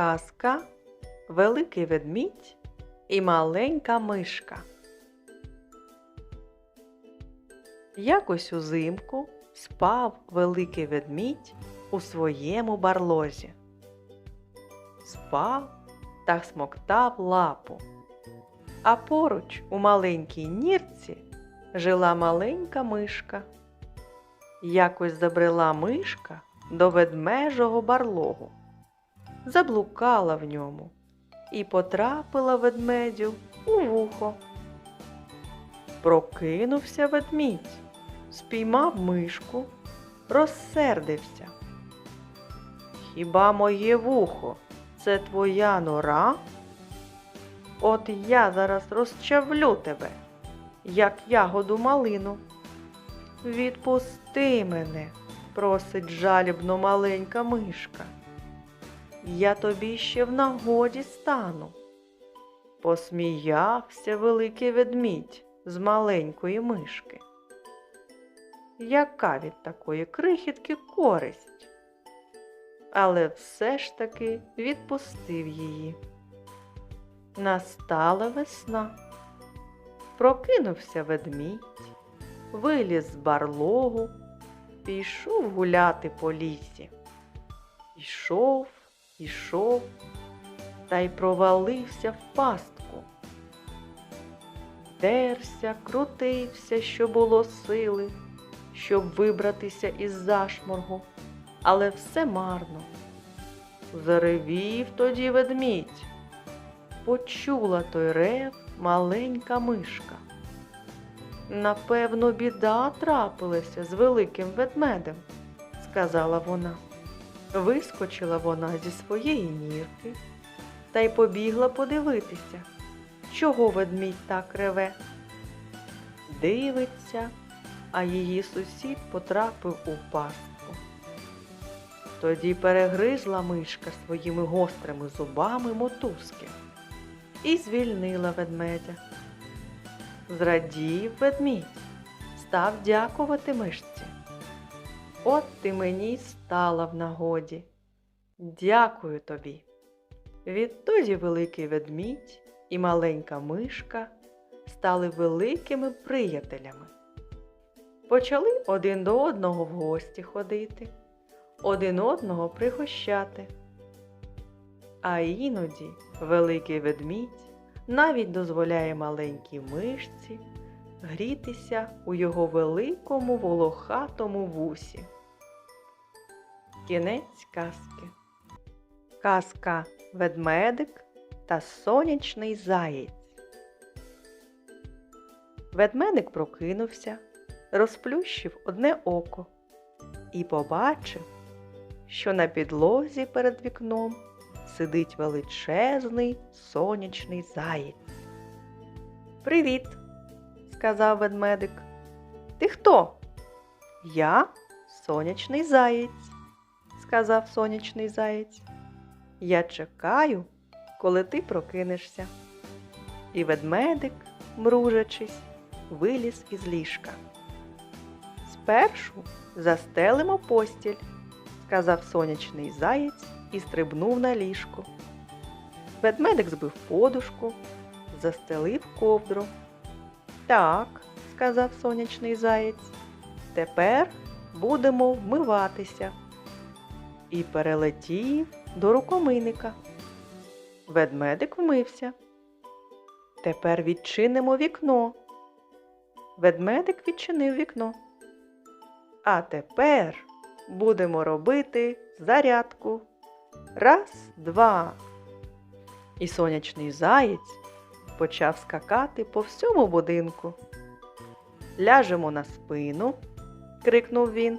Казка Великий ведмідь і маленька мишка. Якось узимку спав великий ведмідь у своєму барлозі. Спав та смоктав лапу. А поруч у маленькій нірці жила маленька мишка. Якось забрела мишка до ведмежого барлогу заблукала в ньому і потрапила ведмедю у вухо. Прокинувся ведмідь, спіймав мишку, розсердився. Хіба моє вухо це твоя нора? От я зараз розчавлю тебе, як ягоду малину. Відпусти мене, просить жалібно маленька мишка я тобі ще в нагоді стану. Посміявся великий ведмідь з маленької мишки. Яка від такої крихітки користь? Але все ж таки відпустив її. Настала весна. Прокинувся ведмідь, виліз з барлогу, пішов гуляти по лісі. Пішов, ішов та й провалився в пастку. Дерся, крутився, що було сили, щоб вибратися із зашморгу, але все марно. Заревів тоді ведмідь. Почула той рев маленька мишка. Напевно, біда трапилася з великим ведмедем, сказала вона. Вискочила вона зі своєї нірки та й побігла подивитися, чого ведмідь так реве. Дивиться, а її сусід потрапив у пастку. Тоді перегризла мишка своїми гострими зубами мотузки і звільнила ведмедя. Зрадів ведмідь, став дякувати мишці. От ти мені стала в нагоді. Дякую тобі. Відтоді великий ведмідь і маленька мишка стали великими приятелями. Почали один до одного в гості ходити, один одного пригощати. А іноді великий ведмідь навіть дозволяє маленькій мишці грітися у його великому волохатому вусі. Кінець казки. Казка Ведмедик та сонячний заєць. Ведмедик прокинувся, розплющив одне око і побачив, що на підлозі перед вікном сидить величезний сонячний заєць. Привіт! Сказав ведмедик. Ти хто? Я сонячний заєць, сказав сонячний заєць. Я чекаю, коли ти прокинешся. І ведмедик, мружачись, виліз із ліжка. Спершу застелимо постіль, сказав сонячний заєць і стрибнув на ліжко. Ведмедик збив подушку, застелив ковдру. Так, сказав сонячний заєць, тепер будемо вмиватися. І перелетів до рукомийника. Ведмедик вмився. Тепер відчинимо вікно. Ведмедик відчинив вікно. А тепер будемо робити зарядку. Раз, два. І сонячний заєць почав скакати по всьому будинку. Ляжемо на спину, крикнув він.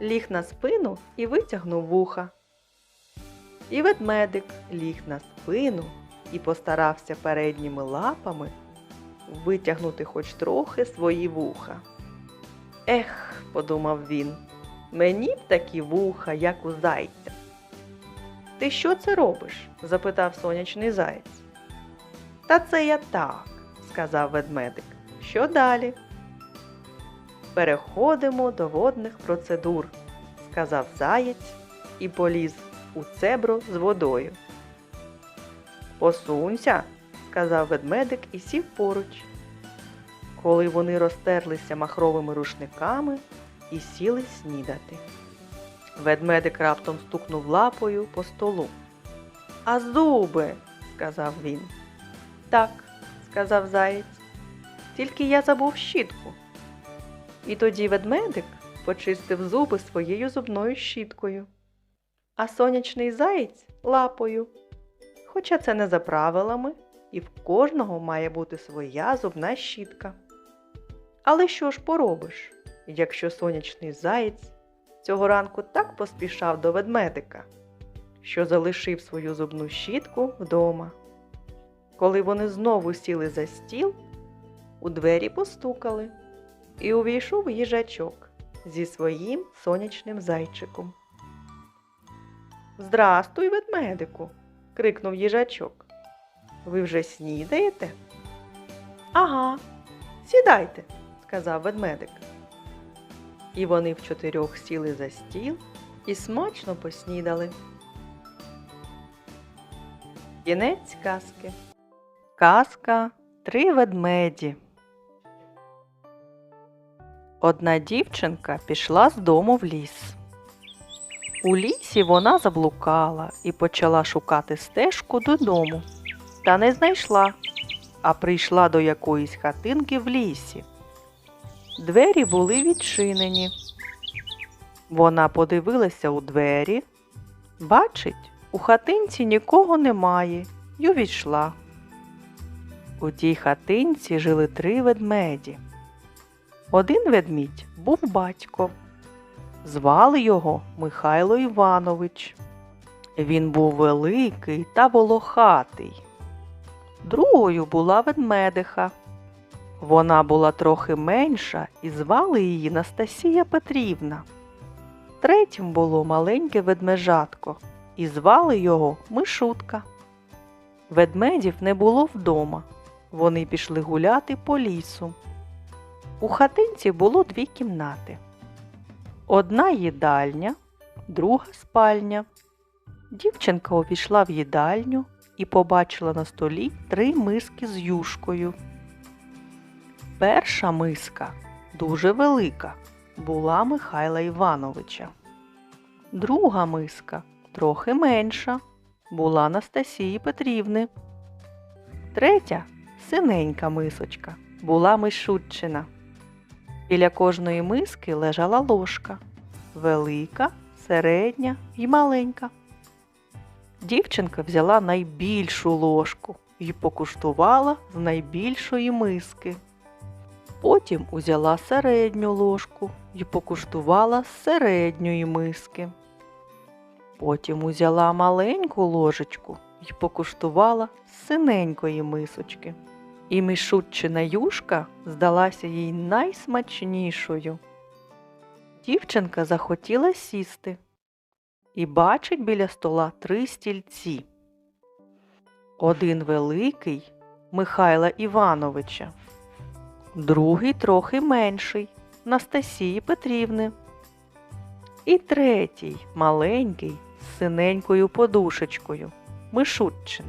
Ліг на спину і витягнув вуха. І ведмедик ліг на спину і постарався передніми лапами витягнути хоч трохи свої вуха. Ех, подумав він, мені б такі вуха, як у зайця. Ти що це робиш? запитав сонячний заєць. Та це я так, сказав ведмедик. Що далі? Переходимо до водних процедур, сказав заєць і поліз у цебро з водою. Посунься, сказав ведмедик і сів поруч. Коли вони розтерлися махровими рушниками і сіли снідати. Ведмедик раптом стукнув лапою по столу. А зуби, сказав він. Так, сказав заєць. Тільки я забув щітку. І тоді ведмедик почистив зуби своєю зубною щіткою, а сонячний заєць лапою. Хоча це не за правилами, і в кожного має бути своя зубна щітка. Але що ж поробиш, якщо сонячний заєць цього ранку так поспішав до ведмедика, що залишив свою зубну щітку вдома. Коли вони знову сіли за стіл, у двері постукали, і увійшов їжачок зі своїм сонячним зайчиком. Здрастуй, ведмедику, крикнув їжачок. Ви вже снідаєте? Ага, сідайте, сказав ведмедик. І вони в чотирьох сіли за стіл і смачно поснідали. Кінець казки. Казка Три ведмеді. Одна дівчинка пішла з дому в ліс. У лісі вона заблукала і почала шукати стежку додому. Та не знайшла, а прийшла до якоїсь хатинки в лісі. Двері були відчинені. Вона подивилася у двері. Бачить, у хатинці нікого немає й увійшла. У тій хатинці жили три ведмеді. Один ведмідь був батько. Звали його Михайло Іванович. Він був великий та волохатий. Другою була ведмедиха. Вона була трохи менша і звали її Настасія Петрівна. Третім було маленьке ведмежатко, і звали його Мишутка. Ведмедів не було вдома. Вони пішли гуляти по лісу. У хатинці було дві кімнати. Одна їдальня, друга спальня. Дівчинка увійшла в їдальню і побачила на столі три миски з юшкою. Перша миска, дуже велика, була Михайла Івановича. Друга миска, трохи менша, була Настасії Петрівни. Третя синенька мисочка, була Мишутчина. Біля кожної миски лежала ложка велика, середня і маленька. Дівчинка взяла найбільшу ложку і покуштувала з найбільшої миски. Потім узяла середню ложку і покуштувала з середньої миски. Потім узяла маленьку ложечку і покуштувала з синенької мисочки. І мішутчина юшка здалася їй найсмачнішою. Дівчинка захотіла сісти і бачить біля стола три стільці. Один великий Михайла Івановича, другий трохи менший Настасії Петрівни. І третій маленький з синенькою подушечкою Мишутчин.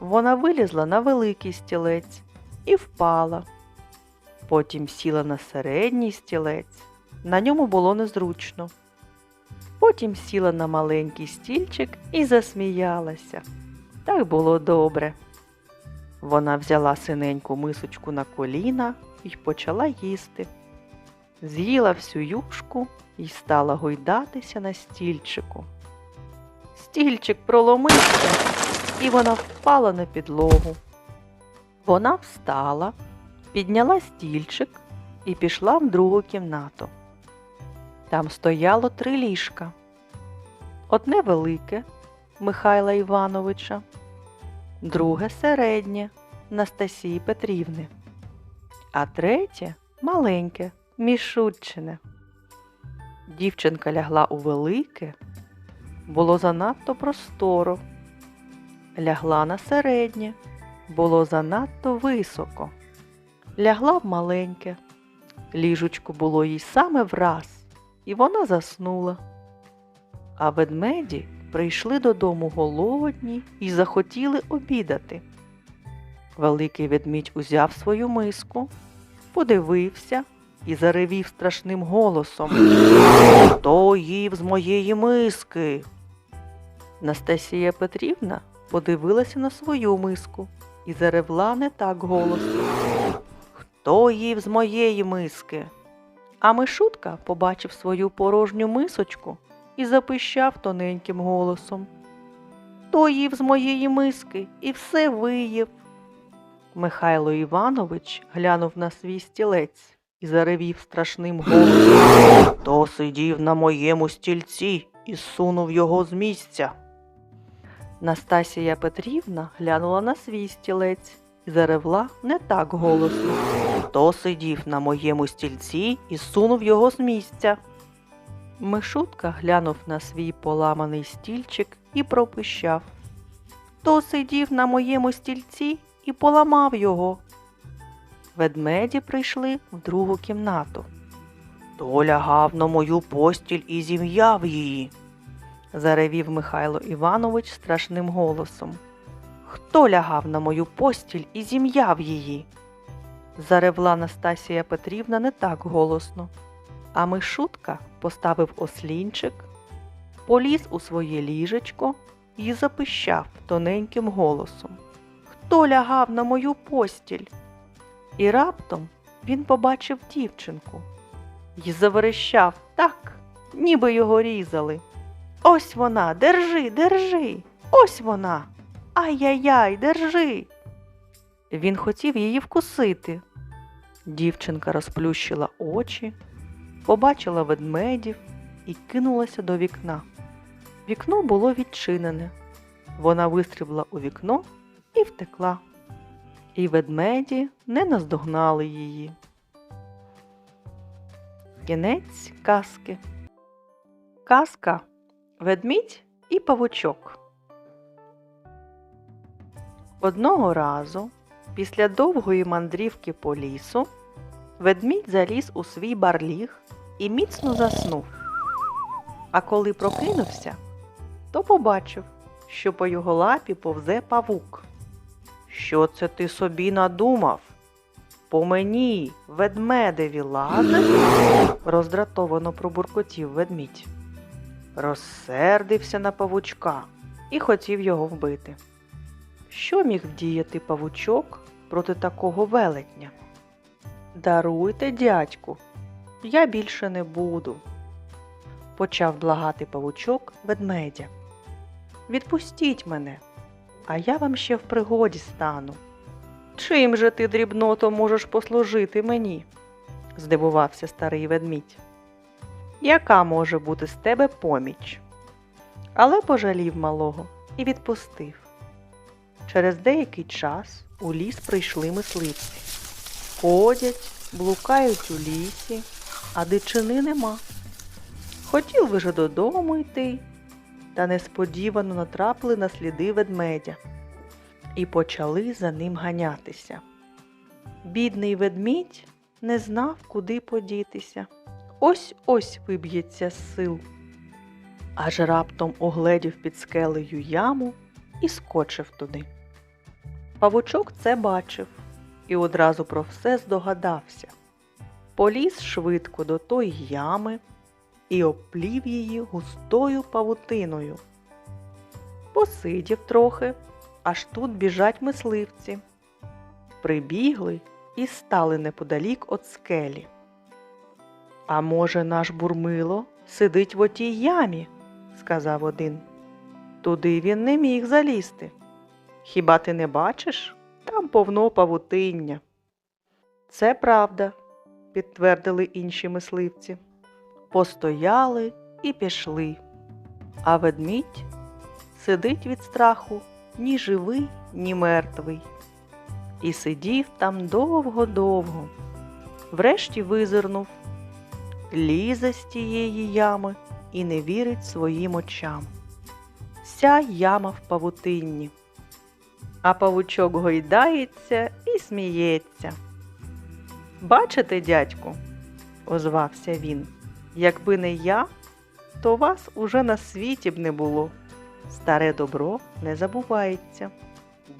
Вона вилізла на великий стілець і впала. Потім сіла на середній стілець. На ньому було незручно. Потім сіла на маленький стільчик і засміялася. Так було добре. Вона взяла синеньку мисочку на коліна і почала їсти. З'їла всю юшку і стала гойдатися на стільчику. Стільчик проломився, і вона впала на підлогу. Вона встала, підняла стільчик і пішла в другу кімнату. Там стояло три ліжка. Одне велике Михайла Івановича, друге середнє Настасії Петрівни, а третє маленьке Мішутчине. Дівчинка лягла у велике, було занадто просторо. Лягла на середнє, було занадто високо. Лягла в маленьке, ліжечко було їй саме враз, і вона заснула. А ведмеді прийшли додому голодні і захотіли обідати. Великий ведмідь узяв свою миску, подивився і заревів страшним голосом. Хто їв з моєї миски? Настасія Петрівна подивилася на свою миску і заревла не так голосно. Хто їв з моєї миски? А Мишутка побачив свою порожню мисочку і запищав тоненьким голосом. Хто їв з моєї миски і все виїв. Михайло Іванович глянув на свій стілець і заревів страшним голосом. Хто сидів на моєму стільці і сунув його з місця. Настасія Петрівна глянула на свій стілець і заревла не так голосно. Хто сидів на моєму стільці і сунув його з місця. Мишутка глянув на свій поламаний стільчик і пропищав. Хто сидів на моєму стільці і поламав його. Ведмеді прийшли в другу кімнату. Хто лягав на мою постіль і зім'яв її? Заревів Михайло Іванович страшним голосом. Хто лягав на мою постіль і зім'яв її? заревла Настасія Петрівна не так голосно. А Мишутка поставив ослінчик, поліз у своє ліжечко і запищав тоненьким голосом. Хто лягав на мою постіль? І раптом він побачив дівчинку і заверещав так, ніби його різали. Ось вона, держи, держи, ось вона. Ай-яй-яй, держи. Він хотів її вкусити. Дівчинка розплющила очі, побачила ведмедів і кинулася до вікна. Вікно було відчинене. Вона вистрибла у вікно і втекла. І ведмеді не наздогнали її. Кінець казки. Казка Ведмідь і павучок. Одного разу, після довгої мандрівки по лісу, ведмідь заліз у свій барліг і міцно заснув. А коли прокинувся, то побачив, що по його лапі повзе павук. Що це ти собі надумав? По мені ведмедеві лазить? роздратовано пробуркотів ведмідь. Розсердився на павучка і хотів його вбити. Що міг вдіяти павучок проти такого велетня? Даруйте, дядьку, я більше не буду, почав благати павучок ведмедя. Відпустіть мене, а я вам ще в пригоді стану. Чим же ти, дрібното, можеш послужити мені? здивувався старий ведмідь. Яка може бути з тебе поміч? Але пожалів малого і відпустив. Через деякий час у ліс прийшли мисливці. Ходять, блукають у лісі, а дичини нема. Хотів вже додому йти, та несподівано натрапили на сліди ведмедя і почали за ним ганятися. Бідний ведмідь не знав, куди подітися. Ось ось виб'ється з сил. Аж раптом огледів під скелею яму і скочив туди. Павучок це бачив і одразу про все здогадався. Поліз швидко до тої ями і оплів її густою павутиною. Посидів трохи, аж тут біжать мисливці. Прибігли і стали неподалік від скелі. А може, наш бурмило сидить в отій ямі, сказав один. Туди він не міг залізти. Хіба ти не бачиш? Там повно павутиння. Це правда, підтвердили інші мисливці. Постояли і пішли. А ведмідь сидить від страху ні живий, ні мертвий. І сидів там довго-довго. Врешті визирнув, лізе з тієї ями і не вірить своїм очам. Вся яма в павутинні. А павучок гойдається і сміється. Бачите, дядьку, озвався він, якби не я, то вас уже на світі б не було. Старе добро не забувається.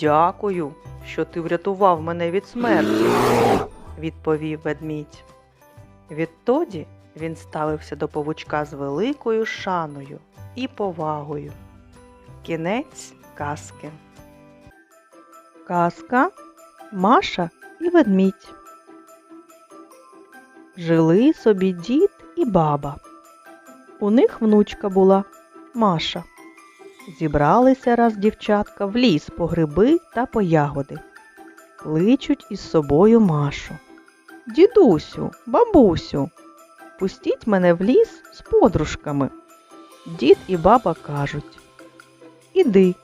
Дякую, що ти врятував мене від смерті, відповів ведмідь. Відтоді він ставився до павучка з великою шаною і повагою. Кінець казки. Казка Маша і ведмідь. Жили собі дід і баба. У них внучка була Маша. Зібралися раз дівчатка в ліс по гриби та по ягоди. Кличуть із собою Машу. Дідусю, бабусю, пустіть мене в ліс з подружками. Дід і баба кажуть Іди,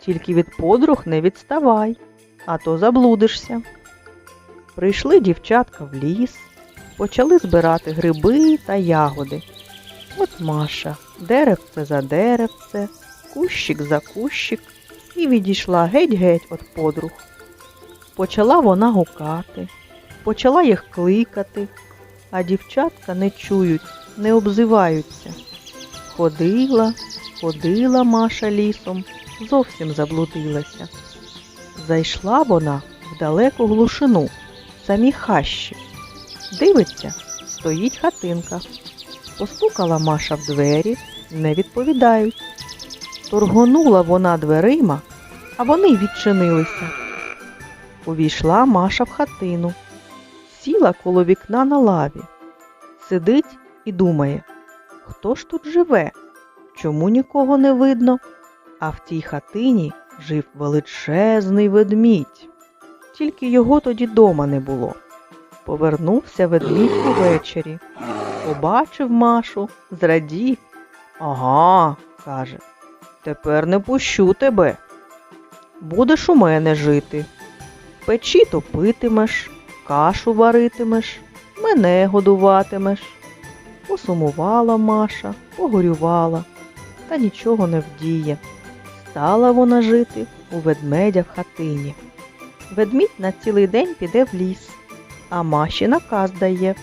тільки від подруг не відставай, а то заблудишся. Прийшли дівчатка в ліс, почали збирати гриби та ягоди. От Маша, деревце за деревце, кущик за кущик, і відійшла геть-геть від подруг. Почала вона гукати, почала їх кликати, а дівчатка не чують, не обзиваються. Ходила, ходила Маша лісом, зовсім заблудилася. Зайшла вона в далеку глушину, самі хащі. Дивиться, стоїть хатинка. Постукала Маша в двері, не відповідають. Торгонула вона дверима, а вони відчинилися. Увійшла Маша в хатину, сіла коло вікна на лаві, сидить і думає, хто ж тут живе, чому нікого не видно? А в тій хатині жив величезний ведмідь. Тільки його тоді дома не було. Повернувся ведмідь увечері, побачив Машу, зрадів. Ага, каже, тепер не пущу тебе. Будеш у мене жити. Печі топитимеш, кашу варитимеш, мене годуватимеш. Посумувала Маша, погорювала, та нічого не вдіє. Стала вона жити у ведмедя в хатині. Ведмідь на цілий день піде в ліс, а Маші наказ дає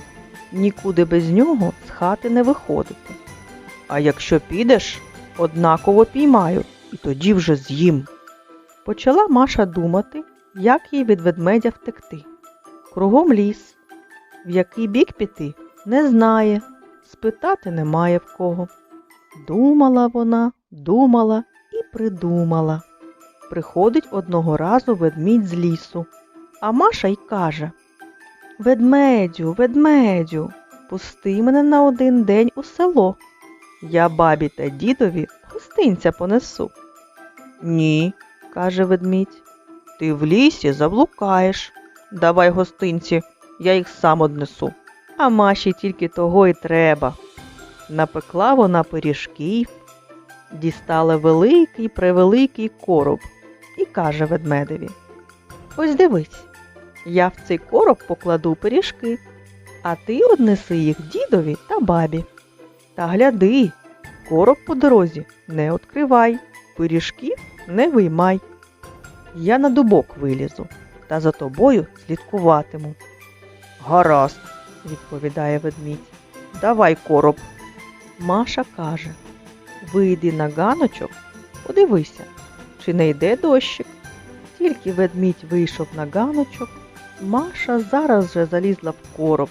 нікуди без нього з хати не виходити. А якщо підеш, однаково піймаю, і тоді вже з'їм. Почала Маша думати, як їй від ведмедя втекти. Кругом ліс, в який бік піти, не знає, спитати немає в кого. Думала вона, думала і придумала. Приходить одного разу ведмідь з лісу, а Маша й каже Ведмедю, ведмедю, пусти мене на один день у село. Я бабі та дідові гостинця понесу. Ні, каже ведмідь, ти в лісі заблукаєш. Давай гостинці, я їх сам однесу. А Маші тільки того й треба. Напекла вона пиріжків, дістала великий превеликий короб і каже ведмедеві Ось дивись, я в цей короб покладу пиріжки, а ти однеси їх дідові та бабі. Та гляди, короб по дорозі не відкривай, пиріжків не виймай. Я на дубок вилізу та за тобою слідкуватиму. Гаразд, відповідає ведмідь. Давай короб. Маша каже Вийди на ганочок, подивися, чи не йде дощик. Тільки ведмідь вийшов на ганочок, Маша зараз же залізла в короб,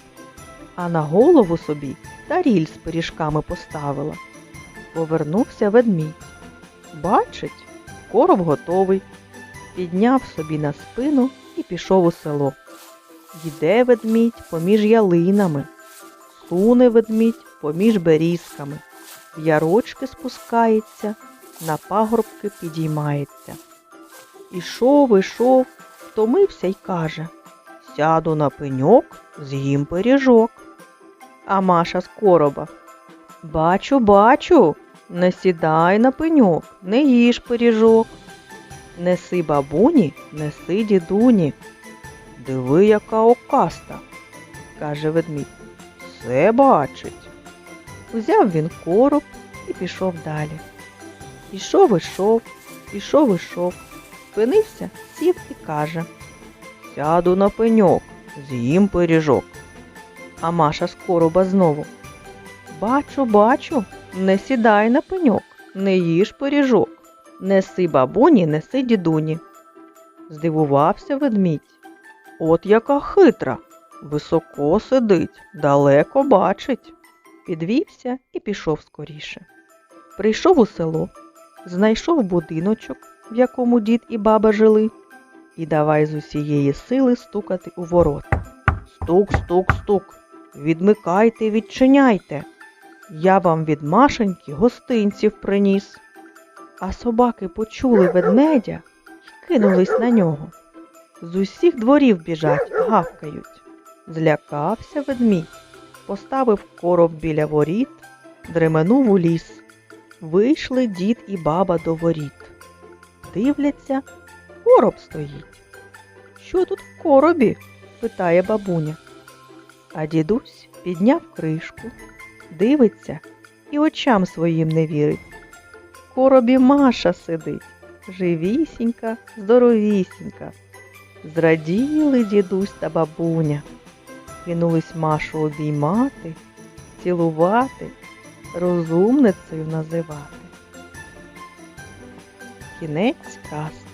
а на голову собі таріль з пиріжками поставила. Повернувся ведмідь. Бачить, короб готовий. Підняв собі на спину і пішов у село. Йде ведмідь поміж ялинами, суне ведмідь поміж берізками, в ярочки спускається, на пагорбки підіймається. Ішов, ішов, втомився й каже Сяду на пеньок, з'їм пиріжок. А Маша з короба. Бачу, бачу, не сідай на пеньок, не їж пиріжок. Неси бабуні, неси дідуні. Диви, яка окаста, каже ведмідь. Все бачить. Узяв він короб і пішов далі. Ішов, ішов, ішов, ішов, спинився, сів і каже Сяду на пеньок, з'їм пиріжок. А Маша з короба знову. Бачу, бачу, не сідай на пеньок, не їж пиріжок, неси бабуні, неси дідуні. Здивувався ведмідь. От яка хитра, високо сидить, далеко бачить. Підвівся і пішов скоріше. Прийшов у село, знайшов будиночок, в якому дід і баба жили, і давай з усієї сили стукати у ворота. Стук, стук, стук. Відмикайте, відчиняйте. Я вам від Машеньки гостинців приніс. А собаки почули ведмедя й кинулись на нього. З усіх дворів біжать, гавкають. Злякався ведмідь, поставив короб біля воріт, дременув у ліс. Вийшли дід і баба до воріт. Дивляться, короб стоїть. Що тут в коробі? питає бабуня. А дідусь підняв кришку, дивиться і очам своїм не вірить. Коробі Маша сидить, живісінька, здоровісінька. Зраділи дідусь та бабуня, кинулись Машу обіймати, цілувати, розумницею називати. Кінець казки.